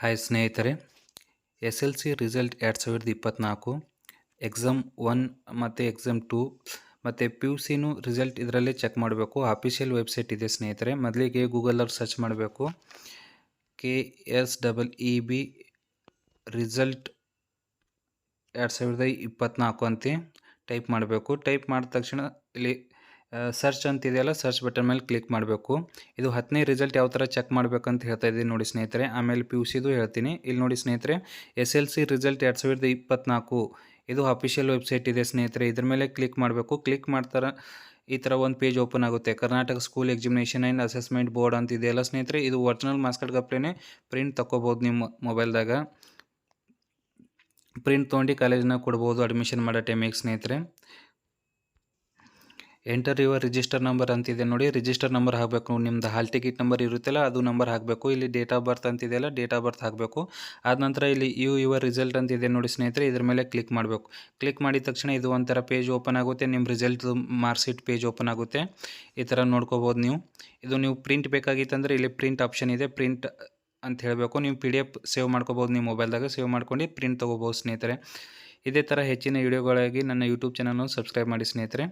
Hi ಸ್ನೇಹಿತರೆ, S L C result ಎರಡು ಸಾವಿರದ ಇಪ್ಪತ್ತ್ನಾಲ್ಕು ಎಕ್ಸಾಮ್ ಒನ್ ಮತ್ತು ಎಕ್ಸಾಮ್ ಟೂ ಮತ್ತು ಪಿ ಯು ಸಿನೂ ರಿಸಲ್ಟ್ ಇದರಲ್ಲೇ ಚೆಕ್ ಮಾಡಬೇಕು. ಅಫಿಷಿಯಲ್ ವೆಬ್ಸೈಟ್ ಇದೆ ಸ್ನೇಹಿತರೆ, ಮೊದಲಿಗೆ ಗೂಗಲಲ್ಲಿ ಸರ್ಚ್ ಮಾಡಬೇಕು. K S double E B result ಎರಡು ಸಾವಿರದ ಇಪ್ಪತ್ತ್ನಾಲ್ಕು ಅಂತ ಟೈಪ್ ಮಾಡಬೇಕು. ಟೈಪ್ ಮಾಡಿದ ತಕ್ಷಣ ಇಲ್ಲಿ ಸರ್ಚ್ ಅಂತಿದೆಯಲ್ಲ ಸರ್ಚ್ ಬಟನ್ ಮೇಲೆ ಕ್ಲಿಕ್ ಮಾಡಬೇಕು. ಇದು ಹತ್ತನೇ ರಿಸಲ್ಟ್ ಯಾವ ಥರ ಚೆಕ್ ಮಾಡಬೇಕಂತ ಹೇಳ್ತಾ ಇದ್ದೀನಿ ನೋಡಿ ಸ್ನೇಹಿತರೆ. ಆಮೇಲೆ ಪಿ ಯು ಸಿದು ಹೇಳ್ತೀನಿ. ಇಲ್ಲಿ ನೋಡಿ ಸ್ನೇಹಿತರೆ ಎಸ್ ಎಲ್ ಸಿ ರಿಸಲ್ಟ್ ಎರಡು ಸಾವಿರದ ಇಪ್ಪತ್ತ್ನಾಲ್ಕು ಇದು ಅಫಿಷಿಯಲ್ ವೆಬ್ಸೈಟ್ ಇದೆ ಸ್ನೇಹಿತರೆ. ಇದ್ರ ಮೇಲೆ ಕ್ಲಿಕ್ ಮಾಡಬೇಕು. ಕ್ಲಿಕ್ ಮಾಡ್ತಾರೆ ಈ ಥರ ಒಂದು ಪೇಜ್ ಓಪನ್ ಆಗುತ್ತೆ. Karnataka school examination and assessment board ಅಂತ ಇದೆಯಲ್ಲ ಸ್ನೇಹಿತರೆ. ಇದು ಒರಿಜಿನಲ್ ಮಾಸ್ಕರ್ ಗಪ್ಲೇನೆ ಗಪ್ಲೇ ಪ್ರಿಂಟ್ ತಗೋಬೋದು ನಿಮ್ಮ ಮೊಬೈಲ್ದಾಗ ಪ್ರಿಂಟ್ ತೊಗೊಂಡು ಕಾಲೇಜ್ನಾಗ ಕೊಡ್ಬೋದು ಅಡ್ಮಿಷನ್ ಮಾಡೋ ಟೈಮಿಗೆ ಸ್ನೇಹಿತರೆ. ಎಂಟರ್ ಯುವರ್ ರಿಜಿಸ್ಟರ್ ನಂಬರ್ ಅಂತಿದೆ ನೋಡಿ. ರಿಜಿಸ್ಟರ್ ನಂಬರ್ ಹಾಕಬೇಕು ನಿಮ್ದು ಹಾಲ್ ಟಿಕೆಟ್ ನಂಬರ್ ಇರುತ್ತಲ್ಲ, ಅದು ನಂಬರ್ ಹಾಕಬೇಕು. ಇಲ್ಲಿ ಡೇಟ್ ಆಫ್ ಬರ್ತ್ ಅಂತಿದೆಯಲ್ಲ ಡೇಟ್ ಆಫ್ ಬರ್ತ್ ಹಾಕಬೇಕು. ಆದ ನಂತರ ಇಲ್ಲಿ ಯು ಯುವರ್ ರಿಸಲ್ಟ್ ಅಂತಿದೆ ನೋಡಿ ಸ್ನೇಹಿತರೆ, ಇದ್ರ ಮೇಲೆ ಕ್ಲಿಕ್ ಮಾಡಬೇಕು. ಕ್ಲಿಕ್ ಮಾಡಿದ ತಕ್ಷಣ ಇದು ಒಂಥರ ಪೇಜ್ ಓಪನ್ ಆಗುತ್ತೆ. ನಿಮ್ಮ ರಿಸಲ್ಟ್ ಮಾರ್ಕ್ಶೀಟ್ ಪೇಜ್ ಓಪನ್ ಆಗುತ್ತೆ. ಈ ಥರ ನೋಡ್ಕೋಬೋದು ನೀವು. ಇದು ನೀವು ಪ್ರಿಂಟ್ ಬೇಕಾಗಿತ್ತಂದರೆ ಇಲ್ಲಿ ಪ್ರಿಂಟ್ ಆಪ್ಷನ್ ಇದೆ. ಪ್ರಿಂಟ್ ಅಂತ ಹೇಳಬೇಕು. ನೀವು ಪಿ ಡಿ ಎಫ್ ಸೇವ್ ಮಾಡ್ಕೋಬೋದು ನಿಮ್ಮ ಮೊಬೈಲ್ದಾಗ ಸೇವ್ ಮಾಡ್ಕೊಂಡು ಪ್ರಿಂಟ್ ತೊಗೋಬೋದು ಸ್ನೇಹಿತರೆ. ಇದೇ ಥರ ಹೆಚ್ಚಿನ ವಿಡಿಯೋಗಳಾಗಿ ನನ್ನ ಯೂಟ್ಯೂಬ್ ಚಾನಲ್ನ ಸಬ್ಸ್ಕ್ರೈಬ್ ಮಾಡಿ ಸ್ನೇಹಿತರೆ.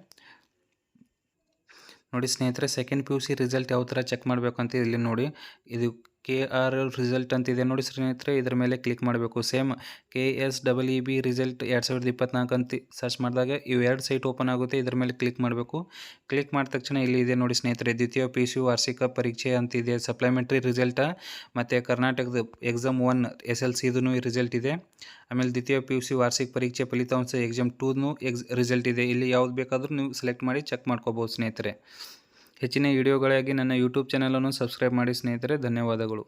ನೋಡಿ ಸ್ನೇಹಿತರೆ second P U C result ಯಾವ ಥರ ಚೆಕ್ ಮಾಡಬೇಕು ಅಂತ ಇಲ್ಲಿ ನೋಡಿ. ಇದು ಕೆ ಆರ್ ರಿಸಲ್ಟ್ ಅಂತಿದೆ. ನೋಡಿ ಸ್ನೇಹಿತರೆ, ಇದರ ಮೇಲೆ ಕ್ಲಿಕ್ ಮಾಡಬೇಕು. Same K S double E B result ಎರಡು ಸಾವಿರದ ಇಪ್ಪತ್ನಾಲ್ಕು ಅಂತ ಸರ್ಚ್ ಮಾಡಿದಾಗ ಇವು ಎರಡು ಸೈಟ್ ಓಪನ್ ಆಗುತ್ತೆ. ಇದರ ಮೇಲೆ ಕ್ಲಿಕ್ ಮಾಡಬೇಕು. ಕ್ಲಿಕ್ ಮಾಡಿದ ತಕ್ಷಣ ಇಲ್ಲಿ ಇದೆ ನೋಡಿ ಸ್ನೇಹಿತರೆ, ದ್ವಿತೀಯ ಪಿ ಯು ವಾರ್ಷಿಕ ಪರೀಕ್ಷೆ ಅಂತಿದೆ ಸಪ್ಲಿಮೆಂಟ್ರಿ ರಿಸಲ್ಟ ಮತ್ತು ಕರ್ನಾಟಕದ ಎಕ್ಸಾಮ್ ಒನ್ ಎಸ್ ಎಲ್ ಸಿದೂ ರಿಸಲ್ಟ್ ಇದೆ. ಆಮೇಲೆ ದ್ವಿತೀಯ ಪಿ ಯು ಸಿ ವಾರ್ಷಿಕ ಪರೀಕ್ಷೆ ಫಲಿತಾಂಶ ಎಕ್ಸಾಮ್ ಟೂನು ಎಕ್ಸ್ ರಿಸಲ್ಟ್ ಇದೆ. ಇಲ್ಲಿ ಯಾವ್ದು ಬೇಕಾದರೂ ನೀವು ಸೆಲೆಕ್ಟ್ ಮಾಡಿ ಚೆಕ್ ಮಾಡ್ಕೋಬೋದು ಸ್ನೇಹಿತರೆ. ಹೆಚ್ಚಿನ ವಿಡಿಯೋಗಳಿಗಾಗಿ ನನ್ನ ಯೂಟ್ಯೂಬ್ ಚಾನಲನ್ನು ಸಬ್ಸ್ಕ್ರೈಬ್ ಮಾಡಿ ಸ್ನೇಹಿತರೆ ಧನ್ಯವಾದಗಳು.